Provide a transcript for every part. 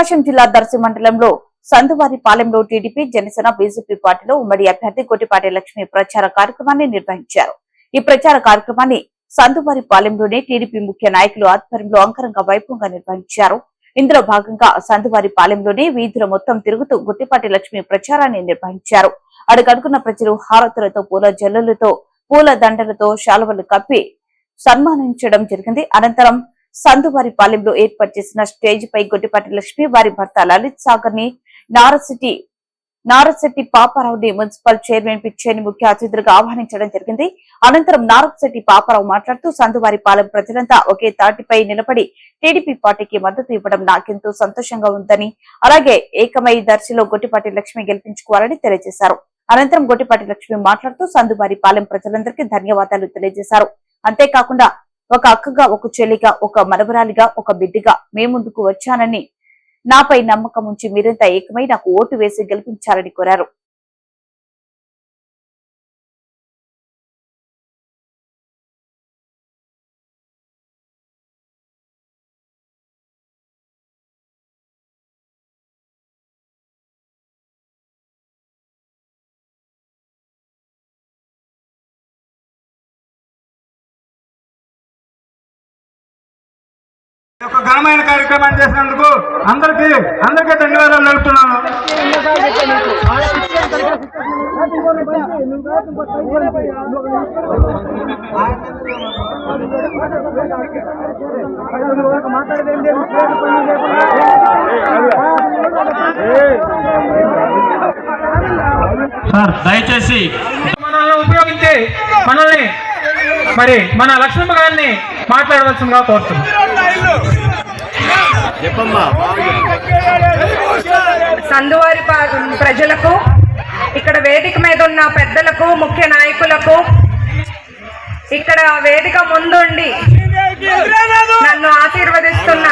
ప్రకాశం జిల్లా దర్శి మండలంలో సందువారి పాలెంలో టీడీపీ జనసేన బీజేపీ పార్టీలో ఉమ్మడి అభ్యర్థి కొట్టిపాటి లక్ష్మి ప్రచార కార్యక్రమాన్ని నిర్వహించారు. ఈ ప్రచార కార్యక్రమాన్ని సందువారి పాలెంలోని టీడీపీ ముఖ్య నాయకులు ఆధ్వర్యంలో అంకరంగ వైభవంగా నిర్వహించారు. ఇందులో భాగంగా సందువారి పాలెంలోని వీధుల మొత్తం తిరుగుతూ గుట్టిపాటి లక్ష్మి ప్రచారాన్ని నిర్వహించారు. అడుగడుగున్న ప్రజలు హారతులతో పూల జల్లులతో పూల దండలతో శాలువలు కప్పి సన్మానించడం జరిగింది. అనంతరం సందువారి పాలెంలో ఏర్పాటు చేసిన స్టేజ్ పై గొడ్డిపాటి లక్ష్మి వారి భర్త లలిత్ సాగర్ని నారసిటీ నారశెట్టి పాపారావుని మున్సిపల్ చైర్మన్ పిచ్చేని ముఖ్య అతిథులుగా ఆహ్వానించడం జరిగింది. అనంతరం నారశెట్టి పాపారావు మాట్లాడుతూ సందువారి పాలెం ప్రజలంతా ఒకే తాటిపై నిలబడి టీడీపీ పార్టీకి మద్దతు ఇవ్వడం నాకెంతో సంతోషంగా ఉందని అలాగే ఏకమై దర్శిలో గొట్టిపాటి లక్ష్మి గెలిపించుకోవాలని తెలియజేశారు. అనంతరం గొట్టిపాటి లక్ష్మి మాట్లాడుతూ సందువారి పాలెం ప్రజలందరికీ ధన్యవాదాలు తెలియజేశారు. అంతేకాకుండా ఒక అక్కగా ఒక చెల్లిగా ఒక మనవరాలిగా ఒక బిడ్డగా మే ముందుకు వచ్చానని. నాపై నమ్మకం ఉంచి మీరంతా ఏకమై నాకు ఓటు వేసి గెలిపించాలని కోరారు. యొక్క ఘనమైన కార్యక్రమాన్ని చేసినందుకు అందరికీ అందరికీ ధన్యవాదాలు తెలుపుతున్నాను. సార్ దయచేసి మనల్ని ఉపయోగించి మనల్ని మరి మన లక్ష్మమ్మ గారిని మాట్లాడవలసిందిగా కోరుతున్నాం. సందువారి ప్రజలకు ఇక్కడ వేదిక మీద ఉన్న పెద్దలకు ముఖ్య నాయకులకు ఇక్కడ వేదిక ముందుండి నన్ను ఆశీర్వదిస్తున్న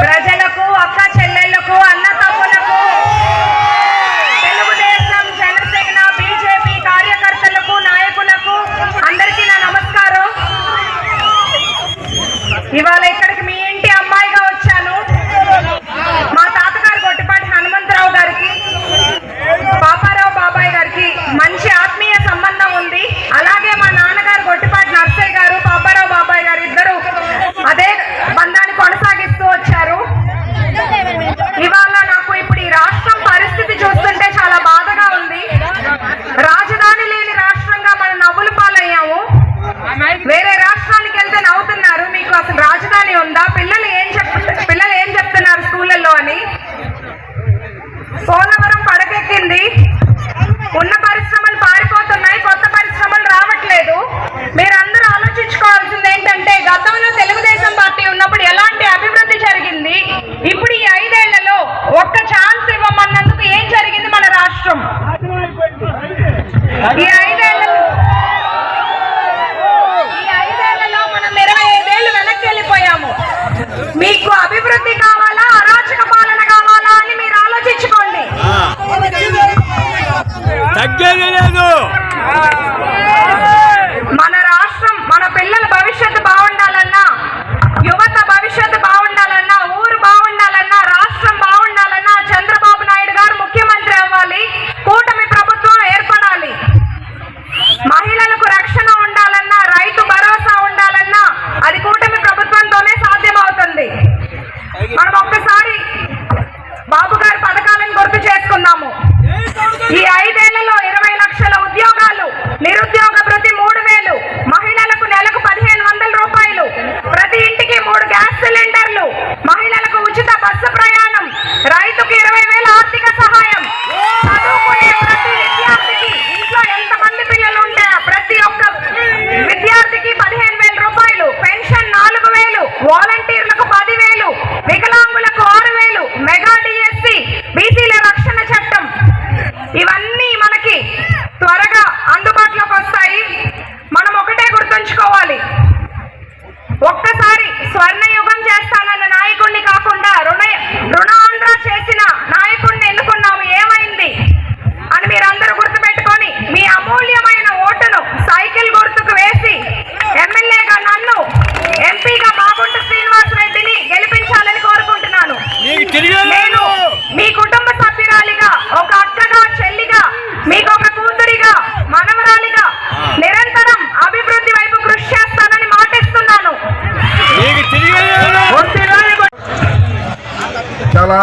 ప్రజలకు అక్క చెల్లెళ్ళకు అన్న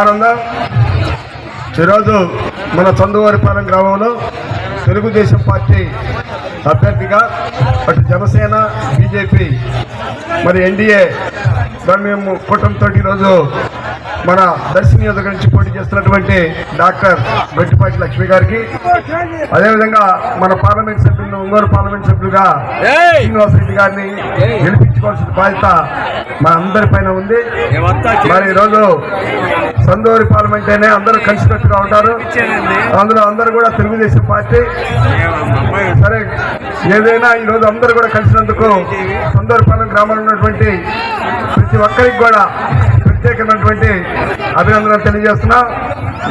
ఆనందం. ఈరోజు మన చందువారిపాలెం గ్రామంలో తెలుగుదేశం పార్టీ అభ్యర్థిగా అటు జనసేన బీజేపీ మరి ఎన్డీఏ దాన్ని మేము కూటమితో ఈరోజు మన దర్శి నియోజకవర్గం నుంచి పోటీ చేస్తున్నటువంటి డాక్టర్ గట్టిపాటి లక్ష్మి గారికి. అదేవిధంగా మన పార్లమెంట్ సభ్యులు ఒంగోలు పార్లమెంట్ సభ్యులుగా శ్రీనివాస్ రెడ్డి గారిని గెలిపించుకోవాల్సిన బాధ్యత మన అందరి పైన ఉంది. మరి ఈరోజు సందూరి పార్లమెంట్ అనే అందరూ కలిసికట్టుగా ఉంటారు. అందులో అందరూ కూడా తెలుగుదేశం పార్టీ. సరే ఏదైనా ఈరోజు అందరూ కూడా కలిసినందుకు సందూరిపాలెం గ్రామంలో ఉన్నటువంటి ప్రతి ఒక్కరికి కూడా ప్రత్యేకమైనటువంటి అభినందనలు తెలియజేస్తున్నా.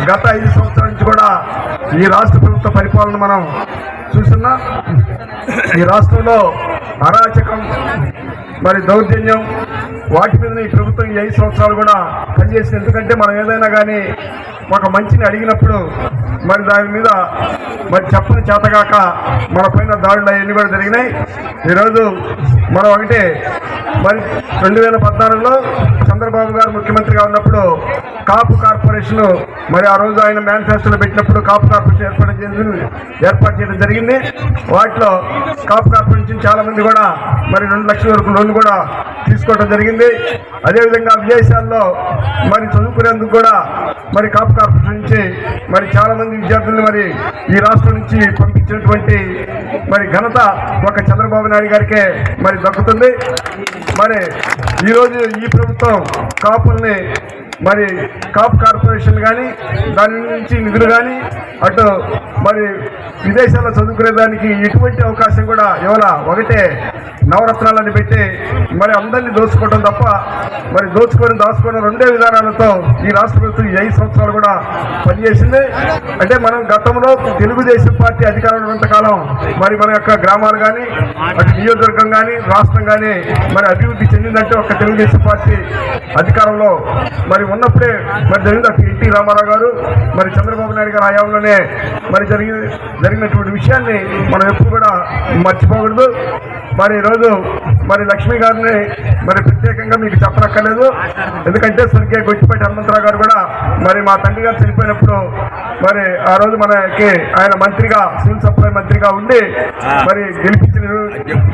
గత ఐదు సంవత్సరాల నుంచి కూడా ఈ రాష్ట్ర ప్రభుత్వ పరిపాలన మనం చూస్తున్నా. ఈ రాష్ట్రంలో అరాచకం మరి దౌర్జన్యం వాటి మీద ఈ ప్రభుత్వం ఈ ఐదు సంవత్సరాలు కూడా పనిచేసింది. ఎందుకంటే మనం ఏదైనా కానీ ఒక మంచిని అడిగినప్పుడు మరి దాని మీద మరి చెప్పని చేతగాక మన పైన దాడులు అవన్నీ కూడా జరిగినాయి. ఈరోజు మనం ఒకటే మరి రెండు వేల పద్నాలుగులో చంద్రబాబు గారు ముఖ్యమంత్రిగా ఉన్నప్పుడు కాపు కార్పొరేషన్ మరి ఆ రోజు ఆయన మేనిఫెస్టోలో పెట్టినప్పుడు కాపు కార్పొరేషన్ ఏర్పాటు చేసి ఏర్పాటు చేయడం జరిగింది. వాటిలో కాపు కార్పొరేషన్ చాలామంది చాలా మంది కూడా మరి రెండు లక్షల వరకు లోన్ కూడా తీసుకోవడం జరిగింది. అదేవిధంగా విదేశాల్లో మరి చదువుకునేందుకు కూడా మరి కాపు కార్పొరేషన్ నుంచి మరి చాలా మంది మరి ఈ రాష్ట్రం నుంచి పంపించినటువంటి మరి ఘనత ఒక చంద్రబాబు నాయుడు గారికే మరి దక్కుతుంది. మరి ఈరోజు ఈ ప్రభుత్వం కాపుల్ని మరి కాప్ కార్పొరేషన్ కానీ దాని నుంచి నిధులు కానీ అటు మరి విదేశాల్లో చదువుకునే దానికి ఎటువంటి అవకాశం కూడా ఇవాళ ఒకటే నవరత్నాలని పెట్టి మరి అందరినీ దోచుకోవడం తప్ప మరి దోచుకొని దాచుకొని రెండే విధానాలతో ఈ రాష్ట్ర ప్రభుత్వం ఈ ఐదు సంవత్సరాలు కూడా పనిచేసింది. అంటే మనం గతంలో తెలుగుదేశం పార్టీ అధికారంలో ఉన్నంతకాలం మరి మన యొక్క గ్రామాలు కానీ అటు నియోజకవర్గం కానీ రాష్ట్రం కానీ మరి అభివృద్ధి చెందిందంటే ఒక తెలుగుదేశం పార్టీ అధికారంలో మరి ఉన్నప్పుడే మరి జరిగింది అటు ఎన్టీ రామారావు గారు మరి చంద్రబాబు నాయుడు గారి హయాంలోనే మరి జరిగి జరిగినటువంటి విషయాన్ని మనం ఎప్పుడు కూడా మర్చిపోకూడదు. మరి ఈరోజు మరి లక్ష్మి గారిని మరి ప్రత్యేకంగా మీకు చెప్పనక్కర్లేదు. ఎందుకంటే స్వర్గీయ గొచ్చిపేట హనుమంతరావు గారు కూడా మరి మా తండ్రి గారు చనిపోయినప్పుడు మరి ఆ రోజు మనకి ఆయన మంత్రిగా సివిల్ సప్లై మంత్రిగా ఉండి మరి గెలిపించిన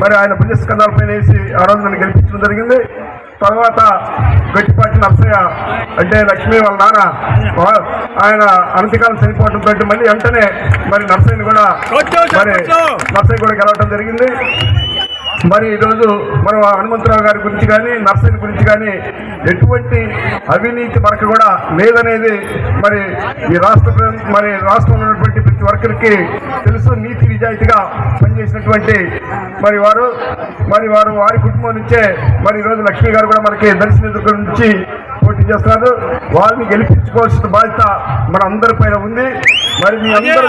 మరి ఆయన పుణ్యస్కందాల పైన వేసి ఆ రోజు నన్ను గెలిపించడం జరిగింది. తర్వాత గట్టిపాటి నర్సయ్య అంటే లక్ష్మీ వాళ్ళ నాన్న ఆయన అనతికాలం చనిపోవడంతో మళ్ళీ వెంటనే మరి నర్సయ్యని కూడా మరి నర్సయ్య కూడా గెలవడం జరిగింది. మరి ఈరోజు మనం హనుమంతరావు గారి గురించి కానీ నర్సయ్య గురించి కానీ ఎటువంటి అవినీతి మనకు కూడా లేదనేది మరి ఈ రాష్ట్ర మరి రాష్ట్రంలో ఉన్నటువంటి ప్రతి ఒక్కరికి తెలుసు నీతి నిజాయితీగా పనిచేసినటువంటి మరి వారు మరి వారు వారి కుటుంబం నుంచే మరి ఈరోజు లక్ష్మీ గారు కూడా మనకి దర్శన దగ్గర నుంచి పోటీ చేస్తున్నారు. వారిని గెలిపించుకోవాల్సిన బాధ్యత మన అందరి పైన ఉంది. మరి మీ అందరూ